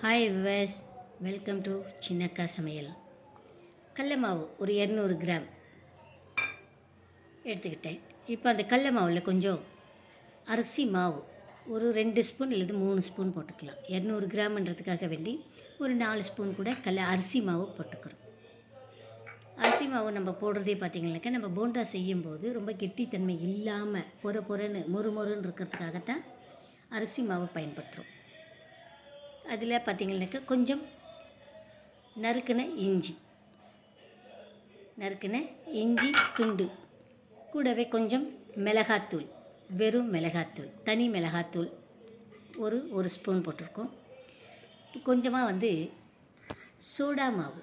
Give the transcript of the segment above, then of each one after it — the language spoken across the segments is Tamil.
Hi viewers welcome to Chinnakka Samayal கடல மாவு ஒரு இரநூறு கிராம் எடுத்துக்கிட்டேன். இப்போ அந்த கடல மாவில் கொஞ்சம் அரிசி மாவு. ஒரு ரெண்டு ஸ்பூன் அல்லது மூணு ஸ்பூன் போட்டுக்கலாம். இரநூறு கிராம்ன்றதுக்காக வேண்டி ஒரு நாலு ஸ்பூன் கூட கடல அரிசி மாவு போட்டுக்கிறோம். அரிசி மாவு நம்ம போடுறதே பார்த்திங்கனாக்கா நம்ம போண்டா செய்யும்போது ரொம்ப கெட்டித்தன்மை இல்லாமல் பொற பொறன்னு மொறு மொறுன்னு இருக்கிறதுக்காகத்தான் அரிசி மாவு பயன்படுத்துகிறோம் அதில் பார்த்திங்கனாக்கா கொஞ்சம் நறுக்கின இஞ்சி. நறுக்கின இஞ்சி துண்டு. கூடவே கொஞ்சம் மிளகாத்தூள் வெறும் மிளகாத்தூள் தனி மிளகாத்தூள் ஒரு ஒரு ஸ்பூன் போட்டிருக்கோம். கொஞ்சமாக வந்து சோடா மாவு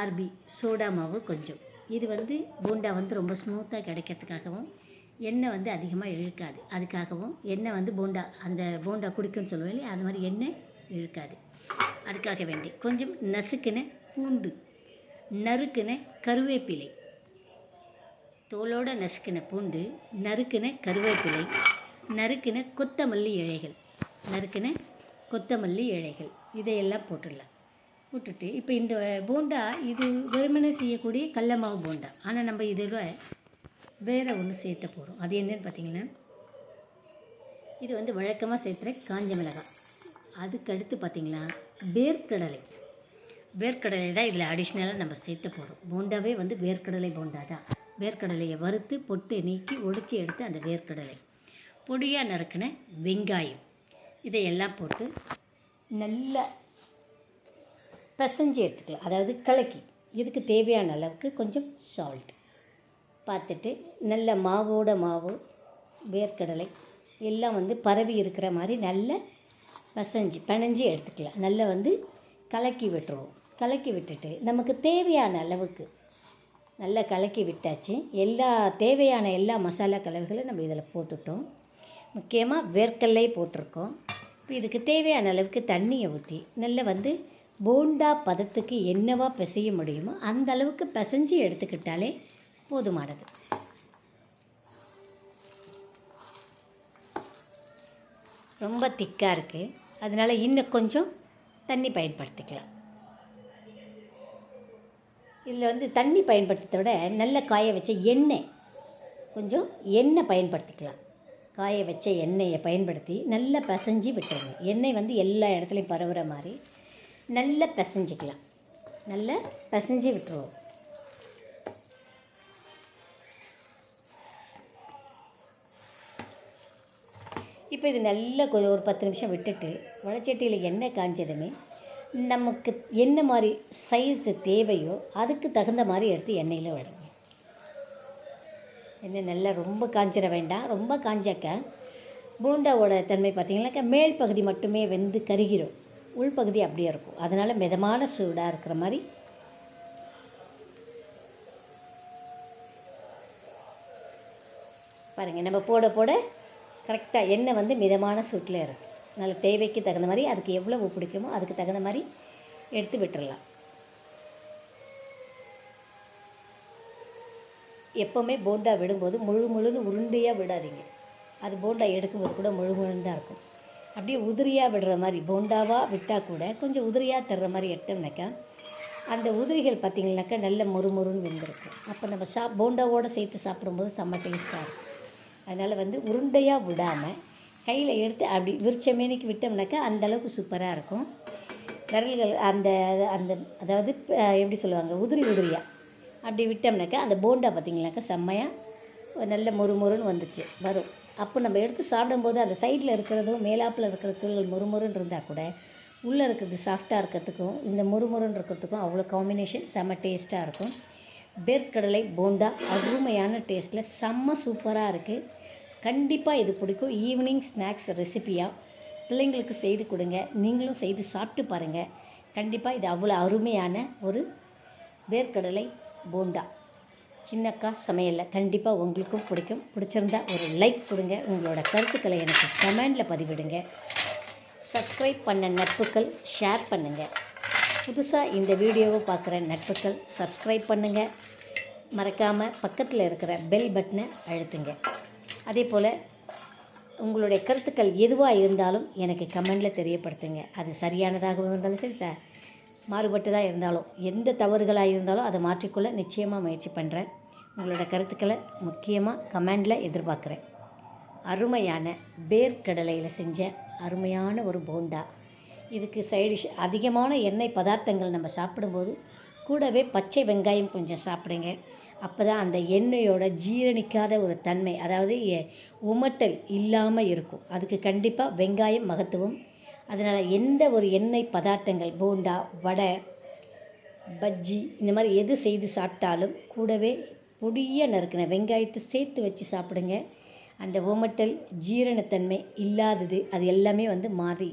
ஆர்பி சோடா மாவு கொஞ்சம். இது வந்து பூண்டா வந்து ரொம்ப ஸ்மூத்தாக கிடைக்கிறதுக்காகவும் எண்ணெய் வந்து அதிகமாக இழுக்காது. அதுக்காகவும் எண்ணெய் வந்து போண்டா அந்த போண்டா குடிக்கும்னு சொல்லுவேன் இல்லையா? அது மாதிரி எண்ணெய் இழுக்காது அதுக்காக வேண்டி கொஞ்சம் நசுக்கின பூண்டு நறுக்கின கருவேப்பிலை தோலோட நசுக்கின பூண்டு நறுக்கின கருவேப்பிலை நறுக்கின கொத்தமல்லி இழைகள் நறுக்கின கொத்தமல்லி இழைகள் இதையெல்லாம் போட்டுடலாம். போட்டுட்டு இப்போ இந்த போண்டா இது வெறுமனை செய்யக்கூடிய கடல மாவு போண்டா. ஆனால் நம்ம இதில் வேறு ஒன்று சேர்த்த போகிறோம் அது என்னன்னு பார்த்தீங்கன்னா இது வந்து வழக்கமாக சேர்த்துற காஞ்ச மிளகாய். அதுக்கடுத்து பார்த்திங்களா வேர்க்கடலை. வேர்க்கடலை தான் இதில் அடிஷ்னலாக நம்ம சேர்த்து போகிறோம் போண்டாவே வந்து வேர்க்கடலை போண்டா தான். வேர்க்கடலையை வறுத்து பொட்டு நீக்கி ஒடிச்சு எடுத்து அந்த வேர்க்கடலை. பொடியாக நறுக்கின வெங்காயம். இதையெல்லாம் போட்டு நல்லா பிசைஞ்சு எடுத்துக்கலாம். அதாவது கலக்கி. இதுக்கு தேவையான அளவுக்கு கொஞ்சம் சால்ட் பார்த்துட்டு நல்ல மாவோட மாவு வேர்க்கடலை எல்லாம் வந்து பரவி இருக்கிற மாதிரி நல்ல பசஞ்சு பிணைஞ்சு எடுத்துக்கலாம். நல்லா வந்து கலக்கி விட்டுருவோம். கலக்கி விட்டுட்டு நமக்கு தேவையான அளவுக்கு நல்லா கலக்கி விட்டாச்சு. எல்லா தேவையான எல்லா மசாலா கலவைகளும் நம்ம இதில் போட்டுட்டோம். முக்கியமாக வேர்க்கடலை போட்டிருக்கோம். இப்போ இதுக்கு தேவையான அளவுக்கு தண்ணியை ஊற்றி நல்லா வந்து போண்டா பதத்துக்கு என்னவா பிசைய முடியுமோ அந்த அளவுக்கு பிசைஞ்சு எடுத்துக்கிட்டாலே போதுமானது. ரொம்ப திக்காக இருக்குது அதனால் இன்னும் கொஞ்சம் தண்ணி பயன்படுத்திக்கலாம். இதில் வந்து தண்ணி பயன்படுத்துறத விட நல்ல காய வச்ச எண்ணெய் கொஞ்சம் எண்ணெய் பயன்படுத்திக்கலாம். காய வச்ச எண்ணெயை பயன்படுத்தி நல்லா பிசைஞ்சு விட்டுருங்க. எண்ணெய் வந்து எல்லா இடத்துலையும் பரவுகிற மாதிரி நல்லா பிசைஞ்சிக்கலாம். நல்லா பிசைஞ்சு விட்டுருவோம். இப்போ இது நல்லா கொஞ்சம் ஒரு பத்து நிமிஷம் விட்டுட்டு வளச்சட்டியில் எண்ணெய் காஞ்சதுமே நமக்கு என்ன மாதிரி சைஸ் தேவையோ அதுக்கு தகுந்த மாதிரி எடுத்து எண்ணெயில் விடுங்க. எண்ணெய் நல்லா ரொம்ப காஞ்சிட வேண்டாம் ரொம்ப காஞ்சாக்க பூண்டாவோட தன்மை பார்த்திங்கனாக்கா மேல் பகுதி மட்டுமே வெந்து கருகிடும் உள்பகுதி அப்படியே இருக்கும். அதனால் மிதமான சூடாக இருக்கிற மாதிரி பாருங்கள் நம்ம போட போட கரெக்டாக எண்ணெய் வந்து மிதமான சூட்டில் இருக்கும் நல்ல தேவைக்கு தகுந்த மாதிரி அதுக்கு எவ்வளவு பிடிக்குமோ அதுக்கு தகுந்த மாதிரி எடுத்து விட்டுடலாம் எப்போவுமே போண்டா விடும்போது முழு முழுன்னு உருண்டையாக விடாதீங்க. அது போண்டா எடுக்கும்போது கூட முழு முழுன்னு தான் இருக்கும். அப்படியே உதிரியாக விடுற மாதிரி போண்டாவாக விட்டால் கூட கொஞ்சம் உதிரியாக தர்ற மாதிரி எட்டோம்னாக்கா அந்த உதிரிகள் பார்த்திங்கனாக்கா நல்ல மொறு மொறுன்னு வெந்திருக்கும். அப்போ நம்ம சா போண்டாவோடு சேர்த்து சாப்பிடும்போது செம்ம டேஸ்ட்டாக இருக்கும். அதனால் வந்து உருண்டையாக விடாமல் கையில் எடுத்து அப்படி விரிச்ச மேனிக்கு விட்டோம்னாக்கா அந்தளவுக்கு சூப்பராக இருக்கும். விரல்கள் அந்த அந்த அதாவது எப்படி சொல்லுவாங்க உதிரி உதிரியாக அப்படி விட்டோம்னாக்கா அந்த போண்டா பார்த்திங்கனாக்கா செம்மையாக நல்ல மொறு மொறுன்னு வந்துச்சு வரும். அப்போ நம்ம எடுத்து சாப்பிடும்போது அந்த சைடில் இருக்கிறதும் மேலாப்பில் இருக்கிற தூள்கள் மொறுமொறுன்னு இருந்தால் கூட உள்ளே இருக்கிறது சாஃப்டாக இருக்கிறதுக்கும் இந்த மொறுமொறுன்னு இருக்கிறதுக்கும் அவ்வளோ காம்பினேஷன் செம்ம டேஸ்ட்டாக இருக்கும். வேர்க்கடலை போண்டா அருமையான டேஸ்ட்டில் செம்ம சூப்பராக இருக்குது கண்டிப்பாக இது பிடிக்கும். ஈவினிங் ஸ்நாக்ஸ் ரெசிப்பியாக பிள்ளைங்களுக்கு செய்து கொடுங்க. நீங்களும் செய்து சாப்பிட்டு பாருங்கள் கண்டிப்பாக இது அவ்வளோ அருமையான ஒரு வேர்க்கடலை போண்டா. சின்னக்கா சமையலில் கண்டிப்பாக உங்களுக்கும் பிடிக்கும். பிடிச்சிருந்தா ஒரு லைக் கொடுங்க. உங்களோட கருத்துக்களை எனக்கு கமெண்டில் பதிவிடுங்க. சப்ஸ்கிரைப் பண்ண நட்புகள் ஷேர் பண்ணுங்கள் புதுசாக இந்த வீடியோவை பார்க்குற நட்புகள் சப்ஸ்கிரைப் பண்ணுங்கள் மறக்காமல் பக்கத்தில் இருக்கிற பெல் பட்டனை அழுத்துங்க. அதே போல் உங்களுடைய கருத்துக்கள் எதுவாக இருந்தாலும் எனக்கு கமெண்டில் தெரியப்படுத்துங்க. அது சரியானதாக இருந்தாலும் சரி த மாறுபட்டதாக இருந்தாலும் எந்த தவறுகளாக இருந்தாலும் அதை மாற்றிக்கொள்ள நிச்சயமாக முயற்சி பண்ணுறேன் உங்களோட கருத்துக்களை முக்கியமாக கமெண்டில் எதிர்பார்க்குறேன். அருமையான வேர்க்கடலையில் செஞ்ச அருமையான ஒரு போண்டா. இதுக்கு சைடிஷ் அதிகமான எண்ணெய் பதார்த்தங்கள் நம்ம சாப்பிடும்போது கூடவே பச்சை வெங்காயம் கொஞ்சம் சாப்பிடுங்க. அப்போ தான் அந்த எண்ணெயோட ஜீரணிக்காத ஒரு தன்மை அதாவது உமட்டல் இல்லாமல் இருக்கும். அதுக்கு கண்டிப்பாக வெங்காயம் மகத்துவம். அதனால் எந்த ஒரு எண்ணெய் பதார்த்தங்கள் போண்டா வடை பஜ்ஜி இந்த மாதிரி எது செய்து சாப்பிட்டாலும் கூடவே பொடியாக நறுக்கின வெங்காயத்தை சேர்த்து வச்சு சாப்பிடுங்க. அந்த உமட்டல் ஜீரணத்தன்மை இல்லாதது அது எல்லாமே வந்து மாறி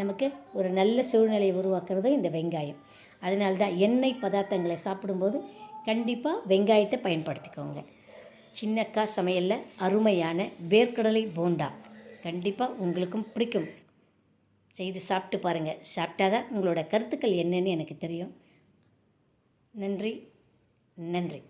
நமக்கு ஒரு நல்ல சூழ்நிலையை உருவாக்குறது இந்த வெங்காயம். அதனால தான் எண்ணெய் பதார்த்தங்களை சாப்பிடும்போது கண்டிப்பாக வெங்காயத்தை பயன்படுத்திக்கோங்க. சின்னக்கா சமையலில் அருமையான வேர்க்கடலை போண்டா. கண்டிப்பாக உங்களுக்கும் பிடிக்கும். செய்து சாப்பிட்டு பாருங்கள் சாப்பிட்டா தான் உங்களோட கருத்துக்கள் என்னென்னு எனக்கு தெரியும். நன்றி. நன்றி.